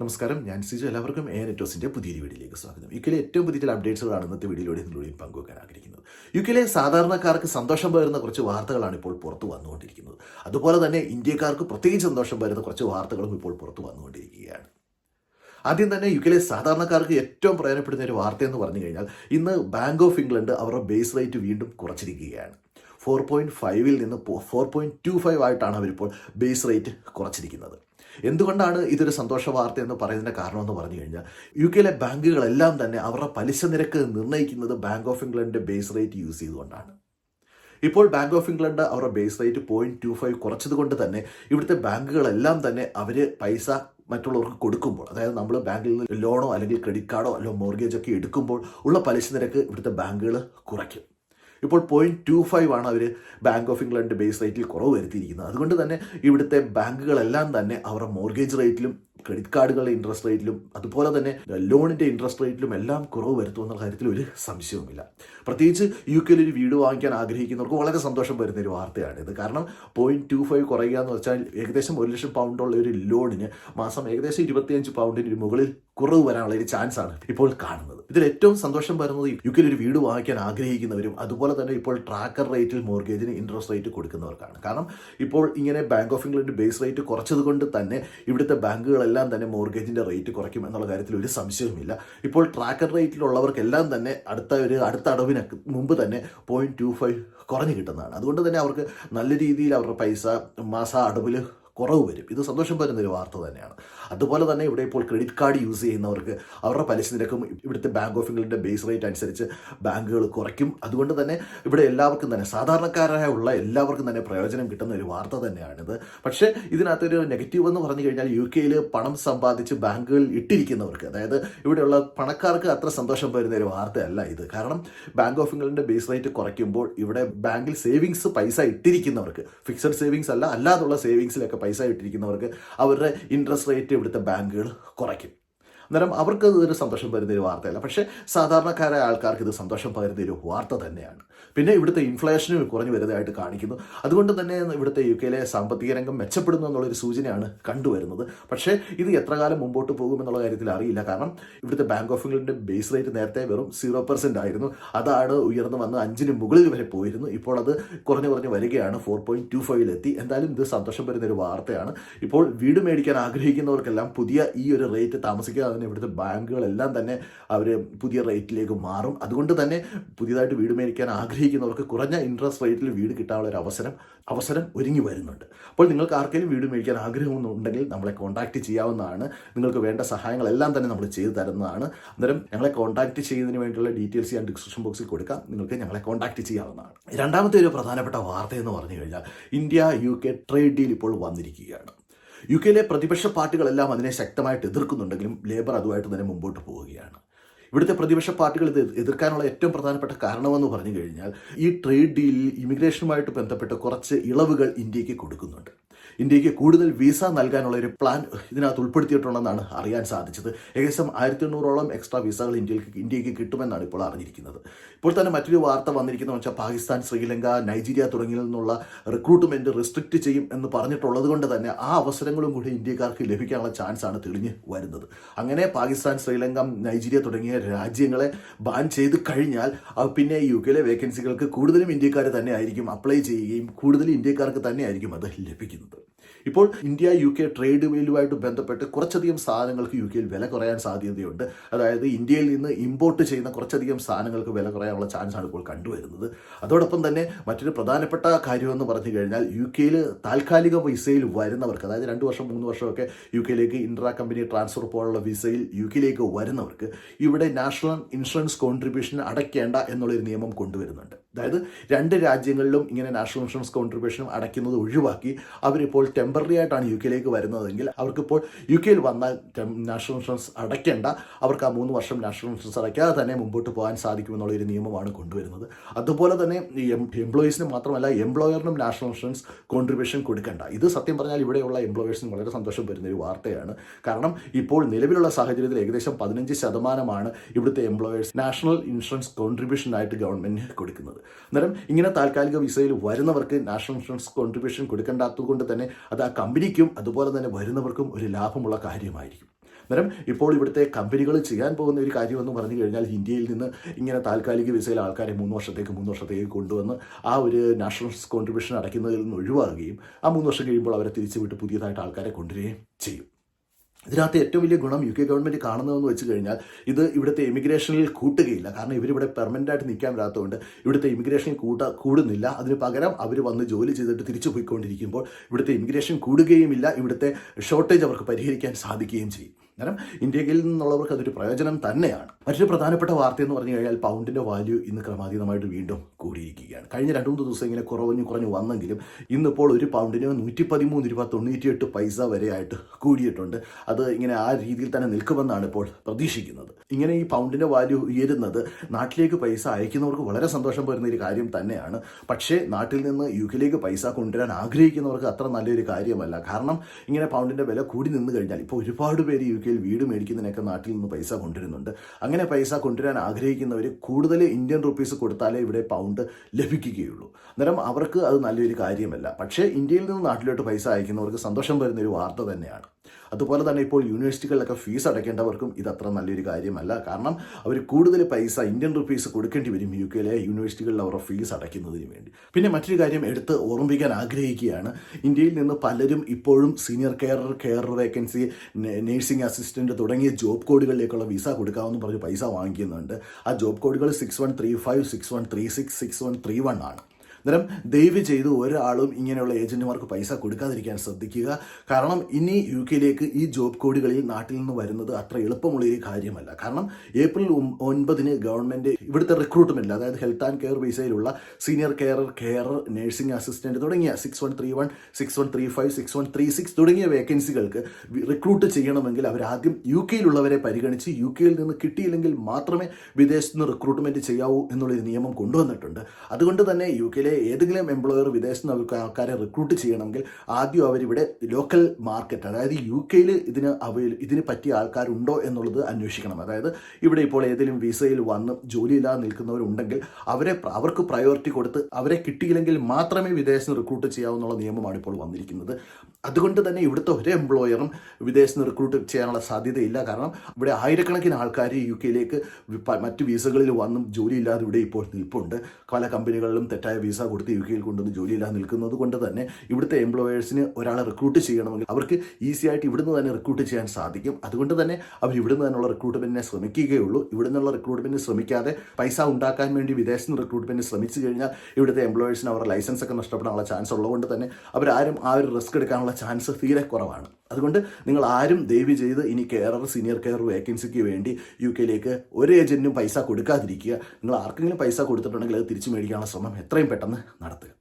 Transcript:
നമസ്കാരം ഞാൻ സിജു. എല്ലാവർക്കും എ നെറ്റോസിന്റെ പുതിയൊരു വീഡിയോയിലേക്ക് സ്വാഗതം. യു കെയിലെ ഏറ്റവും പുതിയ അപ്ഡേറ്റ്സുകളാണ് ഇന്നത്തെ വീഡിയോയിലൂടെ നിങ്ങളോട് പങ്കുവെക്കാൻ ആഗ്രഹിക്കുന്നത്. യു കെയിലെ സാധാരണക്കാർക്ക് സന്തോഷം പകരുന്ന കുറച്ച് വാർത്തകളാണ് ഇപ്പോൾ പുറത്തു വന്നുകൊണ്ടിരിക്കുന്നത്. അതുപോലെ തന്നെ ഇന്ത്യക്കാർക്ക് പ്രത്യേകിച്ച് സന്തോഷം പകരുന്ന കുറച്ച് വാർത്തകളും ഇപ്പോൾ പുറത്തു വന്നുകൊണ്ടിരിക്കുകയാണ്. ആദ്യം തന്നെ യു കെയിലെ സാധാരണക്കാർക്ക് ഏറ്റവും പ്രയോജനപ്പെടുന്ന ഒരു വാർത്ത എന്ന് പറഞ്ഞു കഴിഞ്ഞാൽ ഇന്ന് ബാങ്ക് ഓഫ് ഇംഗ്ലണ്ട് അവരുടെ ബേസ് റേറ്റ് വീണ്ടും കുറച്ചിരിക്കുകയാണ്. ഫോർ പോയിന്റ് ഫൈവിൽ നിന്ന് ഫോർ പോയിന്റ് ടു ഫൈവ് ആയിട്ടാണ് അവരിപ്പോൾ ബേസ് റേറ്റ് കുറച്ചിരിക്കുന്നത്. എന്തുകൊണ്ടാണ് ഇതൊരു സന്തോഷ വാർത്ത എന്ന് പറയുന്നതിന്റെ കാരണമെന്ന് പറഞ്ഞു കഴിഞ്ഞാൽ യു കെയിലെ ബാങ്കുകളെല്ലാം തന്നെ അവരുടെ പലിശ നിരക്ക് നിർണയിക്കുന്നത് ബാങ്ക് ഓഫ് ഇംഗ്ലണ്ടിന്റെ ബേസ് റേറ്റ് യൂസ് ചെയ്തുകൊണ്ടാണ്. ഇപ്പോൾ ബാങ്ക് ഓഫ് ഇംഗ്ലണ്ട് അവരുടെ base rate point two five കുറച്ചതുകൊണ്ട് തന്നെ ഇവിടുത്തെ ബാങ്കുകളെല്ലാം തന്നെ അവർ പൈസ മറ്റുള്ളവർക്ക് കൊടുക്കുമ്പോൾ അതായത് നമ്മൾ ബാങ്കിൽ നിന്ന് ലോണോ അല്ലെങ്കിൽ ക്രെഡിറ്റ് കാർഡോ അല്ലെങ്കിൽ മോർഗേജ് ഒക്കെ എടുക്കുമ്പോൾ ഉള്ള പലിശ നിരക്ക് ഇവിടുത്തെ ബാങ്കുകൾ കുറയ്ക്കും. ഇപ്പോൾ പോയിന്റ് ടു ഫൈവ് ആണ് അവർ ബാങ്ക് ഓഫ് ഇംഗ്ലണ്ട് ബേസ് റേറ്റിൽ കുറവ് വരുത്തിയിരിക്കുന്നത്. അതുകൊണ്ട് തന്നെ ഇവിടുത്തെ ബാങ്കുകളെല്ലാം തന്നെ അവരുടെ മോർഗേജ് റേറ്റിലും ക്രെഡിറ്റ് കാർഡുകളുടെ ഇൻട്രസ്റ്റ് റേറ്റിലും അതുപോലെ തന്നെ ലോണിന്റെ ഇൻട്രസ്റ്റ് റേറ്റിലും എല്ലാം കുറവ് വരുത്തുമെന്ന കാര്യത്തിൽ ഒരു സംശയവുമില്ല. പ്രത്യേകിച്ച് യു കെയിൽ ഒരു വീട് വാങ്ങിക്കാൻ ആഗ്രഹിക്കുന്നവർക്ക് വളരെ സന്തോഷം വരുന്ന ഒരു വാർത്തയാണിത്. കാരണം പോയിന്റ് ടു ഫൈവ് കുറയുക എന്ന് വെച്ചാൽ ഏകദേശം ഒരു ലക്ഷം പൗണ്ടുള്ള ഒരു ലോണിന് മാസം ഏകദേശം ഇരുപത്തിയഞ്ച് പൗണ്ടിന് മുകളിൽ കുറവ് വരാനുള്ള ഒരു ചാൻസാണ് ഇപ്പോൾ കാണുന്നത്. ഇതിൽ ഏറ്റവും സന്തോഷം വരുന്നത് യു കെയിൽ ഒരു വീട് വാങ്ങിക്കാൻ ആഗ്രഹിക്കുന്നവരും അതുപോലെ തന്നെ ഇപ്പോൾ ട്രാക്കർ റേറ്റിൽ മോർഗേജിന് ഇൻട്രസ്റ്റ് റേറ്റ് കൊടുക്കുന്നവർക്കാണ്. കാരണം ഇപ്പോൾ ഇങ്ങനെ Bank of England base rate കുറച്ചത് കൊണ്ട് തന്നെ ഇവിടുത്തെ ബാങ്കുകളെല്ലാം തന്നെ മോർഗേജിന്റെ റേറ്റ് കുറയ്ക്കും എന്നുള്ള കാര്യത്തിൽ ഒരു സംശയവുമില്ല. ഇപ്പോൾ ട്രാക്കർ റേറ്റിലുള്ളവർക്കെല്ലാം തന്നെ അടുത്ത ഒരു അടുത്ത അടവിന് മുമ്പ് തന്നെ പോയിന്റ് ടു ഫൈവ് കുറഞ്ഞു കിട്ടുന്നതാണ്. അതുകൊണ്ട് തന്നെ അവർക്ക് നല്ല രീതിയിൽ അവരുടെ പൈസ മാസ അടവിൽ കുറവ് വരും. ഇത് സന്തോഷം പറ്റുന്ന ഒരു വാർത്ത തന്നെയാണ്. അതുപോലെ തന്നെ ഇവിടെ ഇപ്പോൾ ക്രെഡിറ്റ് കാർഡ് യൂസ് ചെയ്യുന്നവർക്ക് അവരുടെ പലിശ നിരക്കും ഇവിടുത്തെ ബാങ്ക് ഓഫ് ഇംഗ്ലണ്ടിന്റെ ബേസ് റേറ്റ് അനുസരിച്ച് ബാങ്കുകൾ കുറയ്ക്കും. അതുകൊണ്ട് തന്നെ ഇവിടെ എല്ലാവർക്കും തന്നെ സാധാരണക്കാരായ ഉള്ള എല്ലാവർക്കും തന്നെ പ്രയോജനം കിട്ടുന്ന ഒരു വാർത്ത തന്നെയാണിത്. പക്ഷേ ഇതിനകത്തൊരു നെഗറ്റീവ് എന്ന് പറഞ്ഞു കഴിഞ്ഞാൽ യു കെയിൽ പണം സമ്പാദിച്ച് ബാങ്കുകളിൽ ഇട്ടിരിക്കുന്നവർക്ക് അതായത് ഇവിടെയുള്ള പണക്കാർക്ക് അത്ര സന്തോഷം വരുന്ന ഒരു വാർത്തയല്ല ഇത്. കാരണം ബാങ്ക് ഓഫ് ഇംഗ്ലണ്ടിന്റെ ബേസ് റേറ്റ് കുറയ്ക്കുമ്പോൾ ഇവിടെ ബാങ്കിൽ സേവിങ്സ് പൈസ ഇട്ടിരിക്കുന്നവർക്ക് ഫിക്സഡ് സേവിങ്സ് അല്ല അല്ലാതുള്ള സേവിങ്സിലൊക്കെ പൈസ ഇട്ടിരിക്കുന്നവർക്ക് അവരുടെ ഇൻട്രസ്റ്റ് റേറ്റ് ഇവിടുത്തെ ബാങ്കുകൾ കുറയ്ക്കും. അന്നേരം അവർക്ക് ഇതൊരു സന്തോഷം പകരുന്ന ഒരു വാർത്തയല്ല. പക്ഷേ സാധാരണക്കാരായ ആൾക്കാർക്ക് ഇത് സന്തോഷം പകരുന്ന ഒരു വാർത്ത തന്നെയാണ്. പിന്നെ ഇവിടുത്തെ ഇൻഫ്ലേഷനും കുറഞ്ഞു വരുന്നതായിട്ട് കാണിക്കുന്നു. അതുകൊണ്ട് തന്നെ ഇവിടുത്തെ യു കെയിലെ സാമ്പത്തിക രംഗം മെച്ചപ്പെടുന്നു എന്നുള്ളൊരു സൂചനയാണ് കണ്ടുവരുന്നത്. പക്ഷേ ഇത് എത്ര കാലം മുമ്പോട്ട് പോകും എന്നുള്ള കാര്യത്തിൽ അറിയില്ല. കാരണം ഇവിടുത്തെ ബാങ്ക് ഓഫ് ഇംഗ്ലണ്ടിന്റെ ബേസ് റേറ്റ് നേരത്തെ വെറും സീറോ പെർസെന്റ് ആയിരുന്നു. അതാണ് ഉയർന്നു വന്ന് അഞ്ചിന് മുകളിൽ വരെ പോയിരുന്നു. ഇപ്പോൾ അത് കുറഞ്ഞു കുറഞ്ഞു വരികയാണ്. ഫോർ പോയിന്റ് ടു ഫൈവിലെത്തി എന്തായാലും ഇത് സന്തോഷം വരുന്ന ഒരു വാർത്തയാണ്. ഇപ്പോൾ വീട് മേടിക്കാൻ ആഗ്രഹിക്കുന്നവർക്കെല്ലാം പുതിയ ഈ ഒരു റേറ്റ് താമസിക്കാതെ തന്നെ ഇവിടുത്തെ ബാങ്കുകളെല്ലാം തന്നെ അവർ പുതിയ റേറ്റിലേക്ക് മാറും. അതുകൊണ്ട് തന്നെ പുതിയതായിട്ട് വീട് മേടിക്കാൻ ആഗ്രഹിക്കുന്നവർക്ക് കുറഞ്ഞ ഇൻട്രസ്റ്റ് റേറ്റിൽ വീട് കിട്ടാനുള്ള ഒരു അവസരം അവസരം ഒരുങ്ങി വരുന്നുണ്ട്. അപ്പോൾ നിങ്ങൾക്ക് ആർക്കെങ്കിലും വീട് മേടിക്കാൻ ആഗ്രഹമൊന്നുണ്ടെങ്കിൽ നമ്മളെ കോൺടാക്ട് ചെയ്യാവുന്നതാണ്. നിങ്ങൾക്ക് വേണ്ട സഹായങ്ങളെല്ലാം തന്നെ നമ്മൾ ചെയ്തു തരുന്നതാണ്. അന്നേരം ഞങ്ങളെ കോൺടാക്ട് ചെയ്യുന്നതിന് വേണ്ടിയുള്ള ഡീറ്റെയിൽസ് ഞാൻ ഡിസ്ക്രിപ്ഷൻ ബോക്സിൽ കൊടുക്കാം. നിങ്ങൾക്ക് ഞങ്ങളെ കോൺടാക്ട് ചെയ്യാവുന്നതാണ്. രണ്ടാമത്തെ ഒരു പ്രധാനപ്പെട്ട വാർത്ത എന്ന് പറഞ്ഞു കഴിഞ്ഞാൽ India U K trade deal ഇപ്പോൾ വന്നിരിക്കുകയാണ്. യു കെയിലെ പ്രതിപക്ഷ പാർട്ടികളെല്ലാം അതിനെ ശക്തമായിട്ട് എതിർക്കുന്നുണ്ടെങ്കിലും ലേബർ അതുമായിട്ട് തന്നെ മുമ്പോട്ട് പോവുകയാണ്. ഇവിടുത്തെ പ്രതിപക്ഷ പാർട്ടികൾ ഇത് എതിർക്കാനുള്ള ഏറ്റവും പ്രധാനപ്പെട്ട കാരണമെന്ന് പറഞ്ഞു കഴിഞ്ഞാൽ ഈ ട്രേഡ് ഡീലിൽ ഇമിഗ്രേഷനുമായിട്ട് ബന്ധപ്പെട്ട് കുറച്ച് ഇളവുകൾ ഇന്ത്യയ്ക്ക് കൊടുക്കുന്നുണ്ട്. ഇന്ത്യയ്ക്ക് കൂടുതൽ വിസ നൽകാനുള്ള ഒരു പ്ലാൻ ഇതിനകത്ത് ഉൾപ്പെടുത്തിയിട്ടുണ്ടെന്നാണ് അറിയാൻ സാധിച്ചത്. ഏകദേശം ആയിരത്തി എണ്ണൂറോളം എക്സ്ട്രാ വിസകൾ ഇന്ത്യയ്ക്ക് ഇന്ത്യയ്ക്ക് കിട്ടുമെന്നാണ് ഇപ്പോൾ അറിഞ്ഞിരിക്കുന്നത്. ഇപ്പോൾ തന്നെ മറ്റൊരു വാർത്ത വന്നിരിക്കുന്നത് വെച്ചാൽ പാകിസ്ഥാൻ ശ്രീലങ്ക നൈജീരിയ തുടങ്ങിയ നിന്നുള്ള റിക്രൂട്ട്മെന്റ് റിസ്ട്രിക്റ്റ് ചെയ്യും എന്ന് പറഞ്ഞിട്ടുള്ളത് കൊണ്ട് തന്നെ ആ അവസരങ്ങളും കൂടി ഇന്ത്യക്കാർക്ക് ലഭിക്കാനുള്ള ചാൻസ് ആണ് തെളിഞ്ഞ് വരുന്നത്. അങ്ങനെ പാകിസ്ഥാൻ ശ്രീലങ്ക നൈജീരിയ തുടങ്ങിയ രാജ്യങ്ങളെ ബാൻ ചെയ്ത് കഴിഞ്ഞാൽ പിന്നെ യു കെയിലെ വേക്കൻസികൾക്ക് കൂടുതലും ഇന്ത്യക്കാർ തന്നെ ആയിരിക്കും അപ്ലൈ ചെയ്യുകയും കൂടുതലും ഇന്ത്യക്കാർക്ക് തന്നെ ആയിരിക്കും അത് ലഭിക്കുന്നത്. ഇപ്പോൾ ഇന്ത്യ യു കെ ട്രേഡ് ഡീലുമായിട്ട് ബന്ധപ്പെട്ട് കുറച്ചധികം സാധനങ്ങൾക്ക് യു കെയിൽ വില കുറയാൻ സാധ്യതയുണ്ട്. അതായത് ഇന്ത്യയിൽ നിന്ന് ഇമ്പോർട്ട് ചെയ്യുന്ന കുറച്ചധികം സാധനങ്ങൾക്ക് വില കുറയാനുള്ള ചാൻസ് ആണ് ഇപ്പോൾ കണ്ടുവരുന്നത്. അതോടൊപ്പം തന്നെ മറ്റൊരു പ്രധാനപ്പെട്ട കാര്യമെന്ന് പറഞ്ഞു കഴിഞ്ഞാൽ യു കെയിൽ താൽക്കാലിക വിസയിൽ വരുന്നവർക്ക് അതായത് രണ്ട് വർഷം മൂന്ന് വർഷമൊക്കെ യു കെയിലേക്ക് ഇൻട്രാ കമ്പനി ട്രാൻസ്ഫർ പോലുള്ള വിസയിൽ യു കെയിലേക്ക് വരുന്നവർക്ക് ഇവിടെ നാഷണൽ ഇൻഷുറൻസ് കോൺട്രിബ്യൂഷൻ അടയ്ക്കേണ്ട എന്നുള്ളൊരു നിയമം കൊണ്ടുവരുന്നുണ്ട്. അതായത് രണ്ട് രാജ്യങ്ങളിലും ഇങ്ങനെ നാഷണൽ ഇൻഷുറൻസ് കോൺട്രിബ്യൂഷനും അടയ്ക്കുന്നത് ഒഴിവാക്കി അവരിപ്പോൾ ടെമ്പററി ആയിട്ടാണ് യു കെയിലേക്ക് വരുന്നതെങ്കിൽ അവർക്കിപ്പോൾ യു കെയിൽ വന്നാൽ നാഷണൽ ഇൻഷുറൻസ് അടയ്ക്കേണ്ട. അവർക്ക് ആ മൂന്ന് വർഷം നാഷണൽ ഇൻഷുറൻസ് അടയ്ക്കാതെ തന്നെ മുമ്പോട്ട് പോകാൻ സാധിക്കുമെന്നുള്ള ഒരു നിയമമാണ് കൊണ്ടുവരുന്നത്. അതുപോലെ തന്നെ എംപ്ലോയീസിന് മാത്രമല്ല എംപ്ലോയറിനും നാഷണൽ ഇൻഷുറൻസ് കോൺട്രിബ്യൂഷൻ കൊടുക്കേണ്ട. ഇത് സത്യം പറഞ്ഞാൽ ഇവിടെയുള്ള എംപ്ലോയേഴ്സിന് വളരെ സന്തോഷം വരുന്ന ഒരു വാർത്തയാണ്. കാരണം ഇപ്പോൾ നിലവിലുള്ള സാഹചര്യത്തിൽ ഏകദേശം പതിനഞ്ച് ശതമാനമാണ് ഇവിടുത്തെ എംപ്ലോയേഴ്സ് നാഷണൽ ഇൻഷുറൻസ് കോൺട്രിബ്യൂഷനായിട്ട് ഗവൺമെന്റ് കൊടുക്കുന്നത്. അന്നേരം ഇങ്ങനെ താൽക്കാലിക വിസയിൽ വരുന്നവർക്ക് നാഷണൽ ഇൻഷുറൻസ് കോൺട്രിബ്യൂഷൻ കൊടുക്കേണ്ടാത്തത് കൊണ്ട് തന്നെ അത് ആ കമ്പനിക്കും അതുപോലെ തന്നെ വരുന്നവർക്കും ഒരു ലാഭമുള്ള കാര്യമായിരിക്കും. അന്നേരം ഇപ്പോൾ ഇവിടുത്തെ കമ്പനികൾ ചെയ്യാൻ പോകുന്ന ഒരു കാര്യമെന്ന് പറഞ്ഞു കഴിഞ്ഞാൽ ഇന്ത്യയിൽ നിന്ന് ഇങ്ങനെ താൽക്കാലിക വിസയിൽ ആൾക്കാരെ മൂന്ന് വർഷത്തേക്ക് മൂന്ന് വർഷത്തേക്ക് കൊണ്ടുവന്ന് ആ ഒരു നാഷണൽ കോൺട്രിബ്യൂഷൻ അടയ്ക്കുന്നതിൽ നിന്ന് ഒഴിവാകുകയും ആ മൂന്ന് വർഷം കഴിയുമ്പോൾ അവരെ തിരിച്ചു വിട്ട് പുതിയതായിട്ട് ആൾക്കാരെ കൊണ്ടുവരികയും ചെയ്യും. ഇതിനകത്ത് ഏറ്റവും വലിയ ഗുണം യു കെ ഗവൺമെന്റ് കാണുന്നതെന്ന് വെച്ച് കഴിഞ്ഞാൽ ഇത് ഇവിടുത്തെ ഇമിഗ്രേഷനിൽ കൂട്ടുകയില്ല. കാരണം ഇവരിവിടെ പെർമനന്റ് ആയിട്ട് നിൽക്കാൻ വരാത്തതുകൊണ്ട് ഇവിടുത്തെ ഇമിഗ്രേഷൻ കൂട്ട കൂടുന്നില്ല. അതിന് പകരം അവർ വന്ന് ജോലി ചെയ്തിട്ട് തിരിച്ചു പോയിക്കൊണ്ടിരിക്കുമ്പോൾ ഇവിടുത്തെ ഇമിഗ്രേഷൻ കൂടുകയുമില്ല. ഇവിടുത്തെ ഷോർട്ടേജ് അവർക്ക് പരിഹരിക്കാൻ സാധിക്കുകയും ചെയ്യും. കാരണം ഇന്ത്യയിൽ നിന്നുള്ളവർക്ക് അതൊരു പ്രയോജനം തന്നെയാണ്. മറ്റൊരു പ്രധാനപ്പെട്ട വാർത്ത എന്ന് പറഞ്ഞു കഴിഞ്ഞാൽ പൗണ്ടിന്റെ വാല്യൂ ഇന്ന് ക്രമാതീതമായിട്ട് വീണ്ടും കൂടിയിരിക്കുകയാണ്. കഴിഞ്ഞ രണ്ടു മൂന്ന് ദിവസം ഇങ്ങനെ കുറഞ്ഞു കുറഞ്ഞു വന്നെങ്കിലും ഇന്നിപ്പോൾ ഒരു പൗണ്ടിന് നൂറ്റി പതിമൂന്ന് രൂപ തൊണ്ണൂറ്റിയെട്ട് പൈസ വരെയായിട്ട് കൂടിയിട്ടുണ്ട്. അത് ഇങ്ങനെ ആ രീതിയിൽ തന്നെ നിൽക്കുമെന്നാണ് ഇപ്പോൾ പ്രതീക്ഷിക്കുന്നത്. ഇങ്ങനെ ഈ പൗണ്ടിന്റെ വാല്യൂ ഉയരുന്നത് നാട്ടിലേക്ക് പൈസ അയക്കുന്നവർക്ക് വളരെ സന്തോഷം വരുന്ന ഒരു കാര്യം തന്നെയാണ്. പക്ഷേ നാട്ടിൽ നിന്ന് യു കെയിലേക്ക് പൈസ കൊണ്ടുവരാൻ ആഗ്രഹിക്കുന്നവർക്ക് അത്ര നല്ലൊരു കാര്യമല്ല. കാരണം ഇങ്ങനെ പൗണ്ടിന്റെ വില കൂടി നിന്ന് കഴിഞ്ഞാൽ ഇപ്പോൾ ഒരുപാട് പേര് യു കെയിൽ വീട് മേടിക്കുന്നതിനൊക്കെ നാട്ടിൽ നിന്ന് പൈസ കൊണ്ടുവരുന്നുണ്ട്. അങ്ങനെ പൈസ കൊണ്ടുവരാൻ ആഗ്രഹിക്കുന്നവർ കൂടുതൽ ഇന്ത്യൻ റുപ്പീസ് കൊടുത്താലേ ഇവിടെ പൗണ്ട് ലഭിക്കുകയുള്ളൂ. അന്നേരം അവർക്ക് അത് നല്ലൊരു കാര്യമല്ല. പക്ഷേ ഇന്ത്യയിൽ നിന്ന് നാട്ടിലോട്ട് പൈസ അയക്കുന്നവർക്ക് സന്തോഷം വരുന്ന ഒരു വാർത്ത തന്നെയാണ്. അതുപോലെ തന്നെ ഇപ്പോൾ യൂണിവേഴ്സിറ്റികളിലൊക്കെ ഫീസ് അടയ്ക്കേണ്ടവർക്കും ഇത് അത്ര നല്ലൊരു കാര്യമല്ല. കാരണം അവർ കൂടുതൽ പൈസ ഇന്ത്യൻ റുപ്പീസ് കൊടുക്കേണ്ടി വരും യു കെയിലെ യൂണിവേഴ്സിറ്റികളിൽ അവരുടെ ഫീസ് അടയ്ക്കുന്നതിന് വേണ്ടി. പിന്നെ മറ്റൊരു കാര്യം എടുത്ത് ഓർമ്മിക്കാൻ ആഗ്രഹിക്കുകയാണ്. ഇന്ത്യയിൽ നിന്ന് പലരും ഇപ്പോഴും senior care care vacancy nursing assistant തുടങ്ങിയ ജോബ് കോഡുകളിലേക്കുള്ള വിസ കൊടുക്കാമെന്ന് പറഞ്ഞ് പൈസ വാങ്ങിക്കുന്നുണ്ട്. ആ ജോബ് കോഡുകൾ six one three five six one three six six one three one ആണ്. അന്നേരം ദയവ് ചെയ്ത് ഒരാളും ഇങ്ങനെയുള്ള ഏജന്റുമാർക്ക് പൈസ കൊടുക്കാതിരിക്കാൻ ശ്രദ്ധിക്കുക. കാരണം ഇനി യു കെയിലേക്ക് ഈ ജോബ് കോഡുകളിൽ നാട്ടിൽ നിന്ന് വരുന്നത് അത്ര എളുപ്പമുള്ള ഒരു കാര്യമല്ല. കാരണം ഏപ്രിൽ ഒൻപതിന് ഗവൺമെന്റ് ഇവിടുത്തെ റിക്രൂട്ട്മെന്റ് അതായത് health and care വിസയിലുള്ള senior care care nursing assistant തുടങ്ങിയ six one three one six one three five six one three six തുടങ്ങിയ വേക്കൻസികൾക്ക് റിക്രൂട്ട് ചെയ്യണമെങ്കിൽ അവർ ആദ്യം യു കെയിലുള്ളവരെ പരിഗണിച്ച് യു കെയിൽ നിന്ന് കിട്ടിയില്ലെങ്കിൽ മാത്രമേ വിദേശത്ത് നിന്ന് റിക്രൂട്ട്മെന്റ് ചെയ്യാവൂ എന്നുള്ളൊരു നിയമം കൊണ്ടുവന്നിട്ടുണ്ട്. അതുകൊണ്ട് തന്നെ യു കെയിലെ ഏതെങ്കിലും എംപ്ലോയർ വിദേശത്ത് നിന്ന് ആൾക്കാരെ റിക്രൂട്ട് ചെയ്യണമെങ്കിൽ ആദ്യം അവരിവിടെ ലോക്കൽ മാർക്കറ്റ് അതായത് യു കെയിൽ ഇതിന് അവൈൽ ഇതിന് പറ്റിയ ആൾക്കാരുണ്ടോ എന്നുള്ളത് അന്വേഷിക്കണം. അതായത് ഇവിടെ ഇപ്പോൾ ഏതെങ്കിലും വിസയിൽ വന്ന് ജോലിയില്ലാതെ നിൽക്കുന്നവരുണ്ടെങ്കിൽ അവരെ അവർക്ക് പ്രയോറിറ്റി കൊടുത്ത് അവരെ കിട്ടിയില്ലെങ്കിൽ മാത്രമേ വിദേശത്ത് റിക്രൂട്ട് ചെയ്യാവുന്നുള്ള നിയമമാണ് ഇപ്പോൾ വന്നിരിക്കുന്നത്. അതുകൊണ്ട് തന്നെ ഇവിടുത്തെ ഒരു എംപ്ലോയറും വിദേശത്ത് നിന്ന് റിക്രൂട്ട് ചെയ്യാനുള്ള സാധ്യതയില്ല. കാരണം ഇവിടെ ആയിരക്കണക്കിന് ആൾക്കാർ യു കെയിലേക്ക് മറ്റ് വിസകളിൽ വന്നും ജോലിയില്ലാതെ ഇവിടെ ഇപ്പോൾ നിൽപ്പുണ്ട്. പല കമ്പനികളിലും തെറ്റായ വീസ കൊടുത്ത് യു കെയിൽ കൊണ്ടുവന്ന് ജോലിയില്ലാതെ നിൽക്കുന്നത് കൊണ്ട് തന്നെ ഇവിടുത്തെ എംപ്ലോയേഴ്സിന് ഒരാളെ റിക്രൂട്ട് ചെയ്യണമെങ്കിൽ അവർക്ക് ഈസി ആയിട്ട് ഇവിടുന്ന് തന്നെ റിക്രൂട്ട് ചെയ്യാൻ സാധിക്കും. അതുകൊണ്ട് തന്നെ അവർ ഇവിടുന്ന് തന്നെയുള്ള റിക്രൂട്ട്മെന്റിനെ ശ്രമിക്കുകയുള്ളൂ. ഇവിടെ നിന്നുള്ള റിക്രൂട്ട്മെന്റ് ശ്രമിക്കാതെ പൈസ ഉണ്ടാക്കാൻ വേണ്ടി വിദേശത്ത് നിന്ന് റിക്രൂട്ട്മെന്റ് ശ്രമിച്ചു കഴിഞ്ഞാൽ ഇവിടുത്തെ എംപ്ലോയേഴ്സിന് അവരുടെ ലൈസൻസ് ഒക്കെ നഷ്ടപ്പെടാനുള്ള ചാൻസ് ഉള്ളതുകൊണ്ട് തന്നെ അവരാരും ആ ഒരു റിസ്ക് എടുക്കാനുള്ള ചാൻസ് തീരെ കുറവാണ്. അതുകൊണ്ട് നിങ്ങൾ ആരും ദയവ് ചെയ്ത് ഇനി കെയറർ സീനിയർ കെയർ വേക്കൻസിക്ക് വേണ്ടി യു കെയിലേക്ക് ഒരു ഏജന്റിനും പൈസ കൊടുക്കാതിരിക്കുക. നിങ്ങൾ ആർക്കെങ്കിലും പൈസ കൊടുത്തിട്ടുണ്ടെങ്കിൽ അത് തിരിച്ചു മേടിക്കാനുള്ള ശ്രമം എത്രയും പെട്ടെന്ന് നടത്തുക.